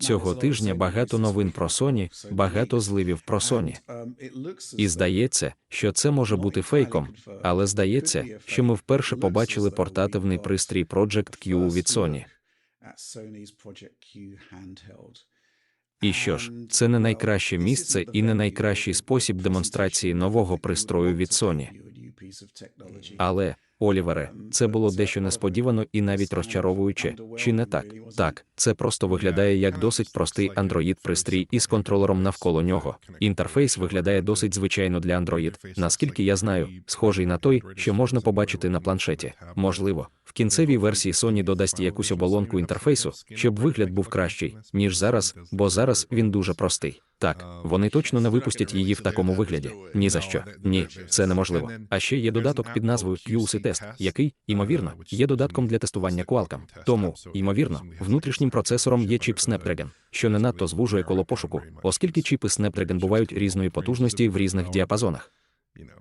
Цього тижня багато новин про Sony, багато зливів про Sony. І здається, що це може бути фейком, але здається, що ми вперше побачили портативний пристрій Project Q від Sony. І що ж, це не найкраще місце і не найкращий спосіб демонстрації нового пристрою від Sony. Але, Олівере, це було дещо несподівано і навіть розчаровуюче, чи не так? Так, це просто виглядає як досить простий Android пристрій із контролером навколо нього. Інтерфейс виглядає досить звичайно для Android, наскільки я знаю, схожий на той, що можна побачити на планшеті. Можливо, в кінцевій версії Sony додасть якусь оболонку інтерфейсу, щоб вигляд був кращий, ніж зараз, бо зараз він дуже простий. Так, вони точно не випустять її в такому вигляді. Ні за що. Ні, це неможливо. А ще є додаток під назвою QC Test, який, ймовірно, є додатком для тестування Qualcomm. Тому, ймовірно, внутрішнім процесором є чіп Snapdragon, що не надто звужує коло пошуку, оскільки чіпи Snapdragon бувають різної потужності в різних діапазонах.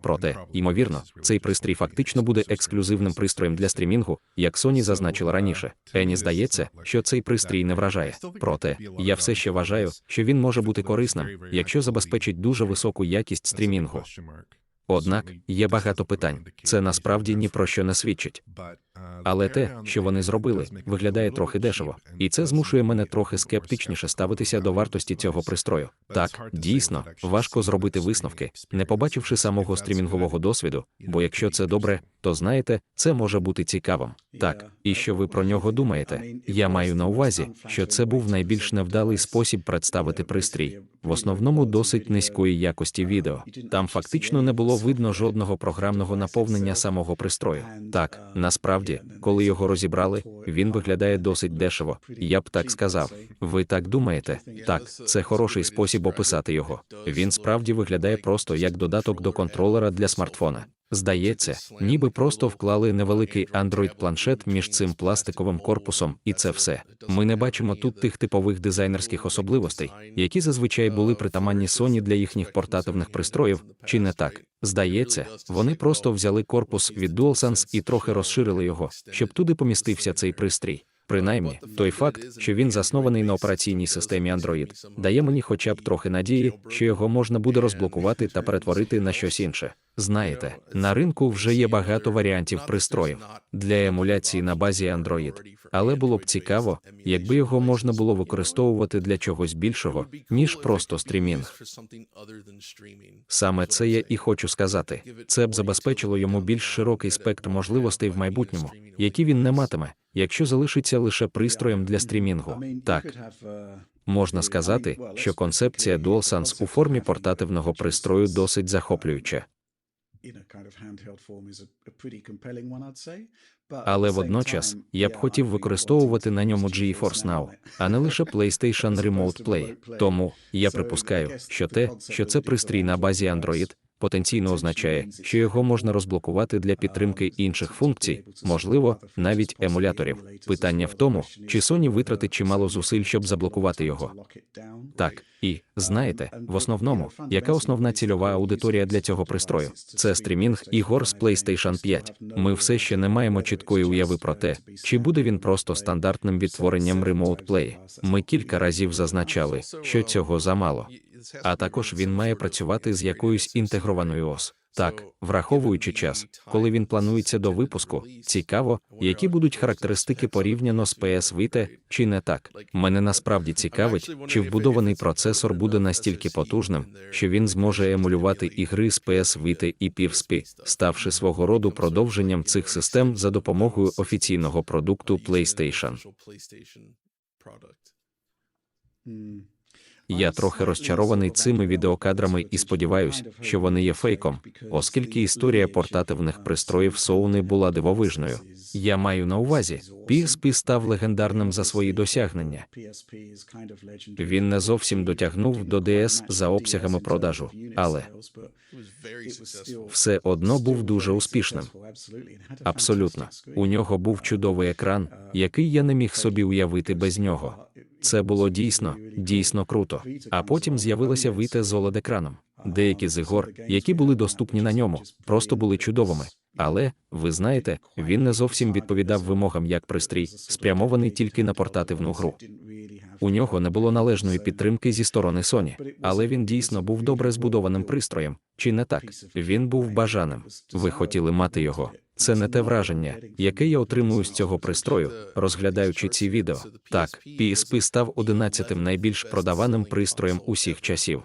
Проте, ймовірно, цей пристрій фактично буде ексклюзивним пристроєм для стрімінгу, як Sony зазначила раніше. Ені здається, що цей пристрій не вражає. Проте, я все ще вважаю, що він може бути корисним, якщо забезпечить дуже високу якість стрімінгу. Однак є багато питань. Це насправді ні про що не свідчить. Але те, що вони зробили, виглядає трохи дешево, і це змушує мене трохи скептичніше ставитися до вартості цього пристрою. Так, дійсно, важко зробити висновки, не побачивши самого стрімінгового досвіду, бо якщо це добре, то знаєте, це може бути цікавим. Так, і що ви про нього думаєте? Я маю на увазі, що це був найбільш невдалий спосіб представити пристрій, в основному досить низької якості відео. Там фактично не було видно жодного програмного наповнення самого пристрою. Так, насправді, коли його розібрали, він виглядає досить дешево. Я б так сказав. Ви так думаєте? Так, це хороший спосіб описати його. Він справді виглядає просто як додаток до контролера для смартфона. Здається, ніби просто вклали невеликий Android-планшет між цим пластиковим корпусом, і це все. Ми не бачимо тут тих типових дизайнерських особливостей, які зазвичай були притаманні Sony для їхніх портативних пристроїв, чи не так? Здається, вони просто взяли корпус від DualSense і трохи розширили його, щоб туди помістився цей пристрій. Принаймні, той факт, що він заснований на операційній системі Android, дає мені хоча б трохи надії, що його можна буде розблокувати та перетворити на щось інше. Знаєте, на ринку вже є багато варіантів пристроїв для емуляції на базі Android, але було б цікаво, якби його можна було використовувати для чогось більшого, ніж просто стрімінг. Саме це я і хочу сказати. Це б забезпечило йому більш широкий спектр можливостей в майбутньому, які він не матиме, якщо залишиться лише пристроєм для стрімінгу. Так. Можна сказати, що концепція DualSense у формі портативного пристрою досить захоплююча. Але водночас я б хотів використовувати на ньому GeForce Now, а не лише PlayStation Remote Play. Тому я припускаю, що те, що це пристрій на базі Android, потенційно означає, що його можна розблокувати для підтримки інших функцій, можливо, навіть емуляторів. Питання в тому, чи Sony витратить чимало зусиль, щоб заблокувати його. Так, і знаєте, в основному, яка основна цільова аудиторія для цього пристрою? Це стрімінг ігор з PlayStation 5. Ми все ще не маємо чіткої уяви про те, чи буде він просто стандартним відтворенням Remote Play. Ми кілька разів зазначали, що цього замало. А також він має працювати з якоюсь інтегрованою ос. Так, враховуючи час, коли він планується до випуску, цікаво, які будуть характеристики порівняно з PS Vita, чи не так. Мене насправді цікавить, чи вбудований процесор буде настільки потужним, що він зможе емулювати ігри з PS Vita і PSP, ставши свого роду продовженням цих систем за допомогою офіційного продукту PlayStation. Я трохи розчарований цими відеокадрами і сподіваюся, що вони є фейком, оскільки історія портативних пристроїв Sony була дивовижною. Я маю на увазі, PSP став легендарним за свої досягнення. Він не зовсім дотягнув до DS за обсягами продажу, але все одно був дуже успішним. Абсолютно, у нього був чудовий екран, який я не міг собі уявити без нього. Це було дійсно, дійсно круто. А потім з'явилася вийти з oled екраном. Деякі з ігор, які були доступні на ньому, просто були чудовими. Але, ви знаєте, він не зовсім відповідав вимогам як пристрій, спрямований тільки на портативну гру. У нього не було належної підтримки зі сторони Sony, але він дійсно був добре збудованим пристроєм. Чи не так? Він був бажаним. Ви хотіли мати його. Це не те враження, яке я отримую з цього пристрою, розглядаючи ці відео. Так, PSP став 11-тим найбільш продаваним пристроєм усіх часів.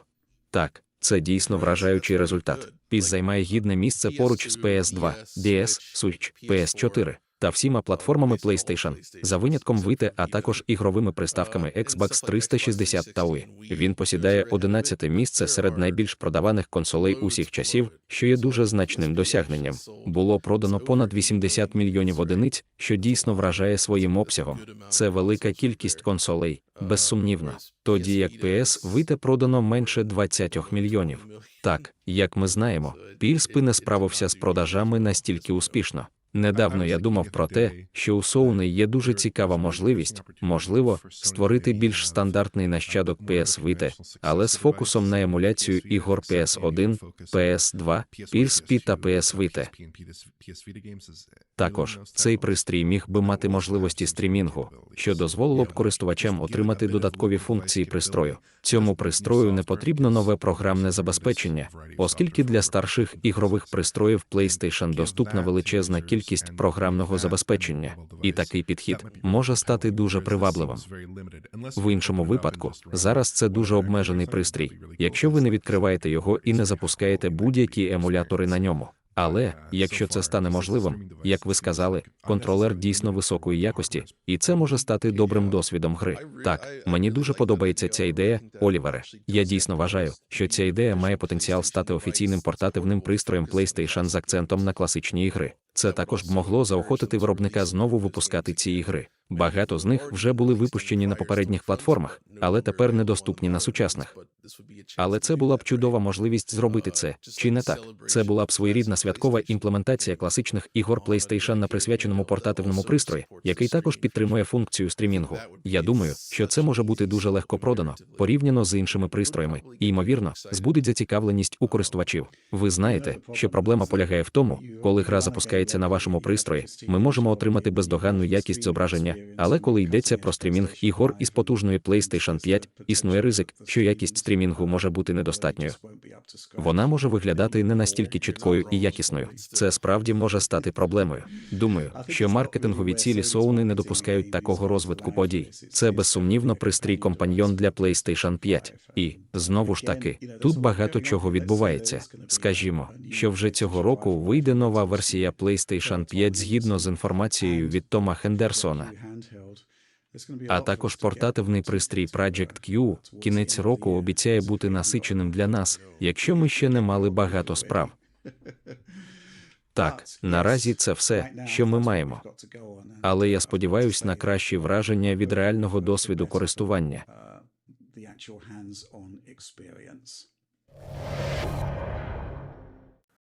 Так, це дійсно вражаючий результат. PIS займає гідне місце поруч з PS2, DS, Switch, PS4 та всіма платформами PlayStation, за винятком Vita, а також ігровими приставками Xbox 360 та Wii. Він посідає 11 місце серед найбільш продаваних консолей усіх часів, що є дуже значним досягненням. Було продано понад 80 мільйонів одиниць, що дійсно вражає своїм обсягом. Це велика кількість консолей, безсумнівно. Тоді як PS Vita продано менше 20 мільйонів. Так, як ми знаємо, PSP не справився з продажами настільки успішно. Недавно я думав про те, що у Sony є дуже цікава можливість, можливо, створити більш стандартний нащадок PS Vita, але з фокусом на емуляцію ігор PS1, PS2, PSP та PS Vita. Також цей пристрій міг би мати можливості стрімінгу, що дозволило б користувачам отримати додаткові функції пристрою. Цьому пристрою не потрібно нове програмне забезпечення, оскільки для старших ігрових пристроїв PlayStation доступна величезна кількість програмного забезпечення, і такий підхід може стати дуже привабливим. В іншому випадку, зараз це дуже обмежений пристрій, якщо ви не відкриваєте його і не запускаєте будь-які емулятори на ньому. Але якщо це стане можливим, як ви сказали, контролер дійсно високої якості, і це може стати добрим досвідом гри. Так, мені дуже подобається ця ідея, Олівере. Я дійсно вважаю, що ця ідея має потенціал стати офіційним портативним пристроєм PlayStation з акцентом на класичні ігри. Це також б могло заохотити виробника знову випускати ці ігри. Багато з них вже були випущені на попередніх платформах, але тепер недоступні на сучасних. Але це була б чудова можливість зробити це, чи не так? Це була б своєрідна святкова імплементація класичних ігор PlayStation на присвяченому портативному пристрої, який також підтримує функцію стрімінгу. Я думаю, що це може бути дуже легко продано, порівняно з іншими пристроями, і ймовірно, збудить зацікавленість у користувачів. Ви знаєте, що проблема полягає в тому, коли гра запускається на вашому пристрої, ми можемо отримати бездоганну якість зображення, але коли йдеться про стрімінг ігор із потужної PlayStation 5, існує ризик, що якість стрімінгу може бути недостатньою. Вона може виглядати не настільки чіткою і якісною. Це справді може стати проблемою. Думаю, що маркетингові цілі Sony не допускають такого розвитку подій. Це безсумнівно пристрій компаньйон для PlayStation 5. І знову ж таки, тут багато чого відбувається. Скажімо, що вже цього року вийде нова версія PlayStation 5 згідно з інформацією від Тома Хендерсона. А також портативний пристрій Project Q кінець року обіцяє бути насиченим для нас, якщо ми ще не мали багато справ. Так, наразі це все, що ми маємо. Але я сподіваюся на кращі враження від реального досвіду користування.